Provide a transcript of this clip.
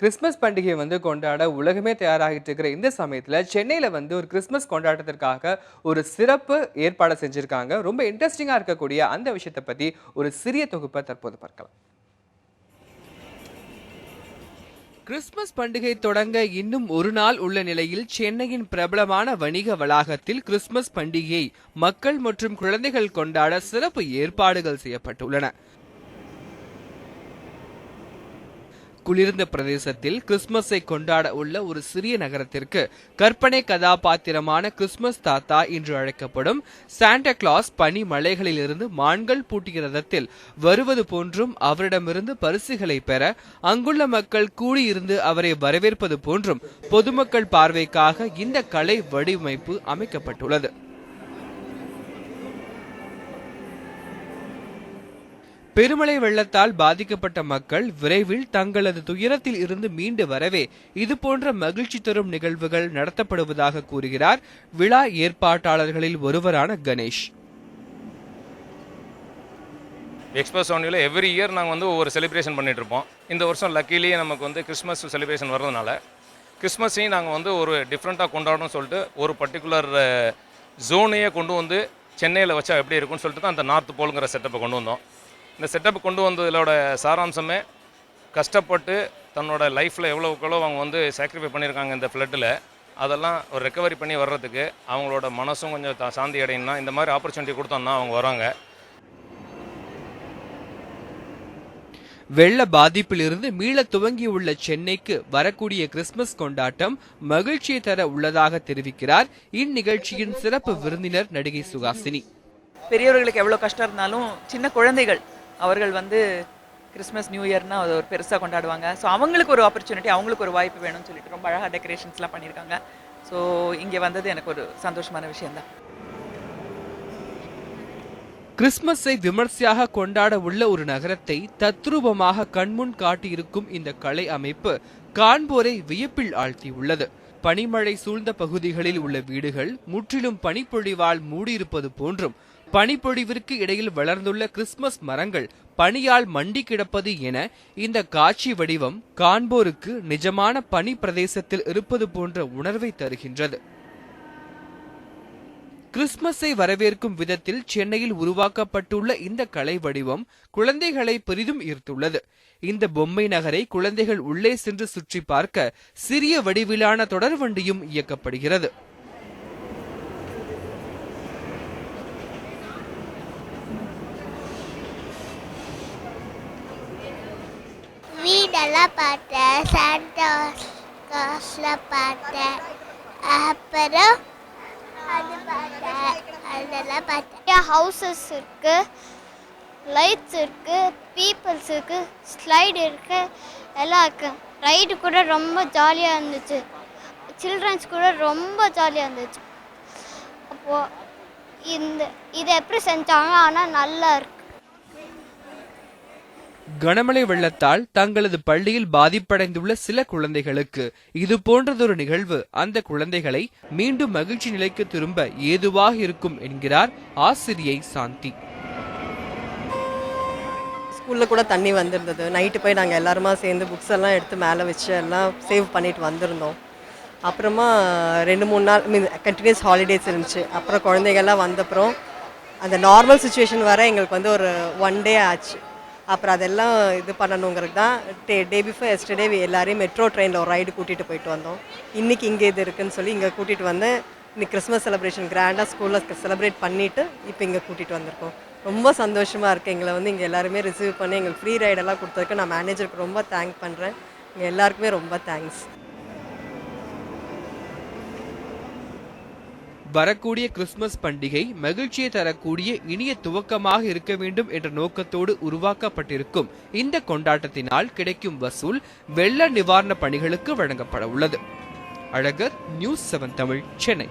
Christmas பண்டிகையை வந்து கொண்டாட உலகமே தயாராகிட்டு இருக்கிற இந்த சமயத்தில் சென்னையில் வந்து ஒரு கிறிஸ்மஸ் கொண்டாட்டத்திற்காக ஒரு சிறப்பு ஏற்பாடு செஞ்சிருக்காங்க. ரொம்ப இன்ட்ரெஸ்டிங்காக இருக்கக்கூடிய அந்த விஷயத்தை பற்றி ஒரு சிறிய தொகுப்பை தற்போது பார்க்கலாம். கிறிஸ்துமஸ் பண்டிகை தொடங்க இன்னும் ஒரு நாள் உள்ள நிலையில் சென்னையின் பிரபலமான வணிக வளாகத்தில் கிறிஸ்துமஸ் பண்டிகையை மக்கள் மற்றும் குழந்தைகள் கொண்டாட சிறப்பு ஏற்பாடுகள் செய்யப்பட்டுள்ளன. குளிர்ந்த பிரதேசத்தில் கிறிஸ்துமஸை கொண்டாட உள்ள ஒரு சிறிய நகரத்திற்கு கற்பனை கதாபாத்திரமான கிறிஸ்துமஸ் தாத்தா என்று அழைக்கப்படும் சாண்டா கிளாஸ் பனி மலைகளிலிருந்து மான்கள் பூட்டிய ரதத்தில் வருவது போன்றும் அவரிடமிருந்து பரிசுகளை பெற அங்குள்ள மக்கள் கூடியிருந்து அவரை வரவேற்பது போன்றும் பொதுமக்கள் பார்வைக்காக இந்த கலை வடிவமைப்பு அமைக்கப்பட்டுள்ளது. பெருமழை வெள்ளத்தால் பாதிக்கப்பட்ட மக்கள் விரைவில் தங்களது துயரத்தில் இருந்து மீண்டு வரவே இதுபோன்ற மகிழ்ச்சி தரும் நிகழ்வுகள் நடத்தப்படுவதாக கூறுகிறார் விழா ஏற்பாட்டாளர்களில் ஒருவரான கணேஷ். எக்ஸ்பிரஸ் ஒன்னியில் எவ்ரி இயர் நாங்கள் வந்து ஒவ்வொரு செலிப்ரேஷன் பண்ணிட்டு இருப்போம். இந்த வருஷம் லக்கிலேயே நமக்கு வந்து கிறிஸ்மஸ் செலிப்ரேஷன் வர்றதுனால கிறிஸ்மஸையும் நாங்கள் வந்து ஒரு டிஃப்ரெண்ட்டாக கொண்டாடணும்னு சொல்லிட்டு ஒரு பர்டிகுலர் ஜோனையே eh, கொண்டு வந்து சென்னையில் வச்சா எப்படி இருக்கும்னு சொல்லிட்டு தான் அந்த நார்த் போலுங்கிற செட்டப்பை கொண்டு வந்தோம். இந்த செட்டப் கொண்டு வந்ததோட சாராம்சமே கஷ்டப்பட்டு தன்னோட லைஃப்பில் எவ்வளோக்கு எவ்வளோ அவங்க வந்து சாக்ரிஃபை பண்ணியிருக்காங்க இந்த ஃப்ளட்டில் அதெல்லாம் ஒரு ரெக்கவரி பண்ணி வர்றதுக்கு அவங்களோட மனசும் கொஞ்சம் சாந்தி அடையணும்னா இந்த மாதிரி ஆப்பர்ச்சுனிட்டி கொடுத்தோம்னா அவங்க வராங்க. வெள்ள பாதிப்பிலிருந்து மீள துவங்கியுள்ள சென்னைக்கு வரக்கூடிய கிறிஸ்துமஸ் கொண்டாட்டம் மகிழ்ச்சியை தர உள்ளதாக தெரிவிக்கிறார் இந்நிகழ்ச்சியின் சிறப்பு விருந்தினர் நடிகை சுகாசினி பெரியவர்களுக்கு எவ்வளோ கஷ்டம் இருந்தாலும் சின்ன குழந்தைகள் அவர்கள் வந்து கிறிஸ்மஸ் நியூ இயர்னா அது ஒரு பெருசாக கொண்டாடுவாங்க. ஸோ அவங்களுக்கு ஒரு ஆப்பர்ச்சுனிட்டி அவங்களுக்கு ஒரு வாய்ப்பு வேணும்னு சொல்லிட்டு ரொம்ப அழகாக டெக்கரேஷன்ஸ்லாம் பண்ணியிருக்காங்க. ஸோ இங்கே வந்தது எனக்கு ஒரு சந்தோஷமான விஷயந்தான் கிறிஸ்மஸை விமர்சையாக கொண்டாட உள்ள ஒரு நகரத்தை தத்ரூபமாக கண்முன் காட்டியிருக்கும் இந்த கலை அமைப்பு காண்போரை வியப்பில் ஆழ்த்தியுள்ளது. பனிமழை சூழ்ந்த பகுதிகளில் உள்ள வீடுகள் முற்றிலும் பனிப்பொழிவால் மூடியிருப்பது போன்றும் பனிப்பொழிவிற்கு இடையில் வளர்ந்துள்ள கிறிஸ்துமஸ் மரங்கள் பனியால் மண்டி கிடப்பது என இந்த காட்சி வடிவம் காண்போருக்கு நிஜமான பனி பிரதேசத்தில் இருப்பது போன்ற உணர்வை தருகின்றது. கிறிஸ்துமஸை வரவேற்கும் விதத்தில் சென்னையில் உருவாக்கப்பட்டுள்ள இந்த கலை வடிவம் குழந்தைகளை பெரிதும் ஈர்த்துள்ளது. இந்த பொம்மை நகரை குழந்தைகள் உள்ளே சென்று சுற்றி பார்க்க சிறிய வடிவிலான தொடர் வண்டியும் இயக்கப்படுகிறது. வீடெல்லாம் பார்த்தேன் சாண்டா காஸ்லாம் பார்த்தேன் அப்புறம் அது பார்த்தேன் அதெல்லாம் பார்த்தேன் ஹவுசஸ் இருக்கு லைட்ஸ் இருக்கு பீப்புள்ஸ் இருக்கு ஸ்லைடு இருக்கு எல்லாம் இருக்கு. ரைடு கூட ரொம்ப ஜாலியாக இருந்துச்சு. சில்ட்ரன்ஸ் கூட ரொம்ப ஜாலியாக இருந்துச்சு. அப்போது இந்த இதை எப்படி செஞ்சாங்க? ஆனால் நல்லா இருக்கு. கனமழை வெள்ளத்தால் தங்களது பள்ளியில் பாதிப்படைந்துள்ள சில குழந்தைகளுக்கு இது போன்றதொரு நிகழ்வு அந்த குழந்தைகளை மீண்டும் மகிழ்ச்சி நிலைக்கு திரும்ப ஏதுவாக இருக்கும் என்கிறார் ஆசிரியை சாந்தி. ஸ்கூலில் கூட தண்ணி வந்திருந்தது. நைட்டு போய் நாங்கள் எல்லாருமா சேர்ந்து புக்ஸ் எல்லாம் எடுத்து மேலே வச்சு எல்லாம் சேவ் பண்ணிட்டு வந்திருந்தோம். அப்புறமா ரெண்டு மூணு நாள் மீன் கண்டினியூஸ் ஹாலிடேஸ் இருந்துச்சு. அப்புறம் குழந்தைகள்லாம் வந்தப்புறம் அந்த நார்மல் சுச்சுவேஷன் வர எங்களுக்கு வந்து ஒரு ஒன் டே ஆச்சு. அப்புறம் அதெல்லாம் இது பண்ணணுங்கிறது தான். டே டே பிஃபோர் எஸ்டர்டே எல்லாரையும் மெட்ரோ ட்ரெயினில் ஒரு ரைடு கூட்டிகிட்டு போயிட்டு வந்தோம். இன்றைக்கி இங்கே இது இருக்குன்னு சொல்லி இங்கே கூட்டிகிட்டு வந்தேன் இன்னைக்கு கிறிஸ்மஸ் செலிப்ரேஷன் கிராண்டாக ஸ்கூலில் செலிப்ரேட் பண்ணிவிட்டு இப்போ இங்கே கூட்டிகிட்டு வந்திருக்கோம். ரொம்ப சந்தோஷமாக இருக்குது எங்களை வந்து இங்கே எல்லாருமே ரிசீவ் பண்ணி எங்களுக்கு ஃப்ரீ ரைடெல்லாம் கொடுத்ததுக்கு நான் மேனேஜருக்கு ரொம்ப தேங்க் பண்ணுறேன் இங்கே எல்லாருக்குமே ரொம்ப தேங்க்ஸ் வரக்கூடிய கிறிஸ்துமஸ் பண்டிகை மகிழ்ச்சியை தரக்கூடிய இனிய துவக்கமாக இருக்க வேண்டும் என்ற நோக்கத்தோடு உருவாக்கப்பட்டிருக்கும் இந்த கொண்டாட்டத்தினால் கிடைக்கும் வசூல் வெள்ள நிவாரண பணிகளுக்கு வழங்கப்பட உள்ளது Alagar news seven Tamil Chennai